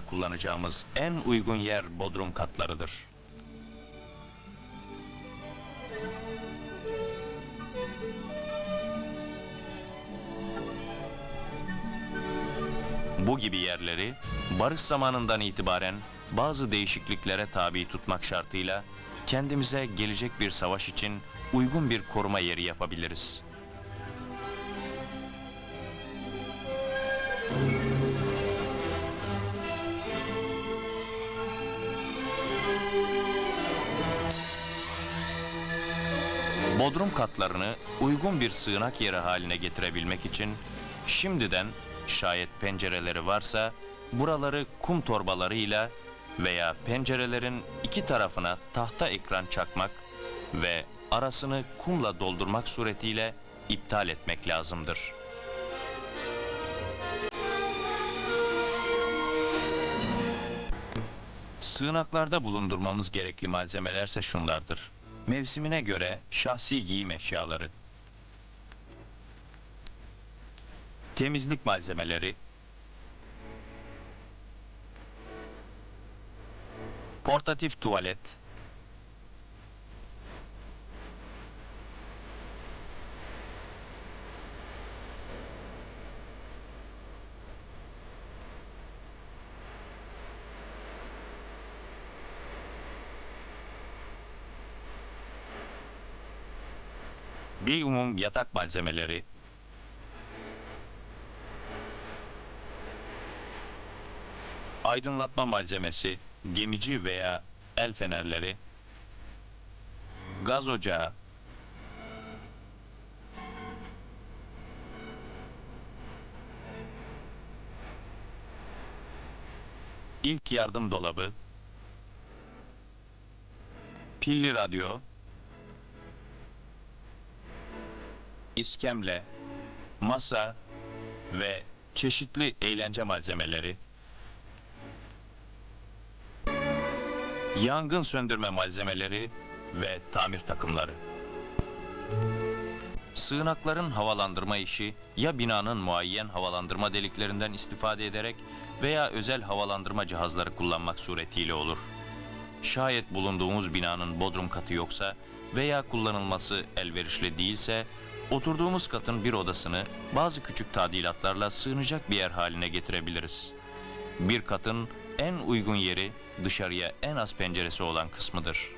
kullanacağımız en uygun yer bodrum katlarıdır. Bu gibi yerleri barış zamanından itibaren bazı değişikliklere tabi tutmak şartıyla kendimize gelecek bir savaş için uygun bir koruma yeri yapabiliriz. Bodrum katlarını uygun bir sığınak yeri haline getirebilmek için şimdiden şayet pencereleri varsa buraları kum torbalarıyla veya pencerelerin iki tarafına tahta ekran çakmak ve arasını kumla doldurmak suretiyle iptal etmek lazımdır. Sığınaklarda bulundurmamız gerekli malzemelerse şunlardır. Mevsimine göre şahsi giyim eşyaları, temizlik malzemeleri, portatif tuvalet, bir umum yatak malzemeleri, aydınlatma malzemesi, gemici veya el fenerleri, gaz ocağı, ilk yardım dolabı, pilli radyo, iskemle, masa ve çeşitli eğlence malzemeleri, yangın söndürme malzemeleri ve tamir takımları. Sığınakların havalandırma işi ya binanın muayyen havalandırma deliklerinden istifade ederek veya özel havalandırma cihazları kullanmak suretiyle olur. Şayet bulunduğumuz binanın bodrum katı yoksa veya kullanılması elverişli değilse, oturduğumuz katın bir odasını bazı küçük tadilatlarla sığınacak bir yer haline getirebiliriz. Bir katın en uygun yeri dışarıya en az penceresi olan kısmıdır.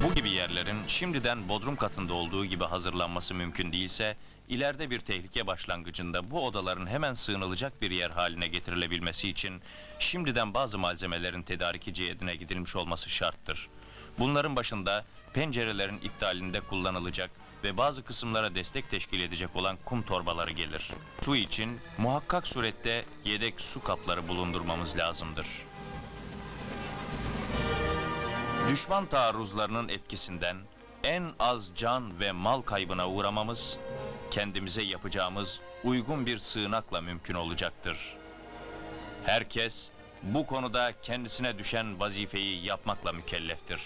Bu gibi yerlerin şimdiden bodrum katında olduğu gibi hazırlanması mümkün değilse, ileride bir tehlike başlangıcında bu odaların hemen sığınılacak bir yer haline getirilebilmesi için şimdiden bazı malzemelerin tedariki cihetine gidilmiş olması şarttır. Bunların başında pencerelerin iptalinde kullanılacak ve bazı kısımlara destek teşkil edecek olan kum torbaları gelir. Su için muhakkak surette yedek su kapları bulundurmamız lazımdır. Düşman taarruzlarının etkisinden en az can ve mal kaybına uğramamız, kendimize yapacağımız uygun bir sığınakla mümkün olacaktır. Herkes bu konuda kendisine düşen vazifeyi yapmakla mükelleftir.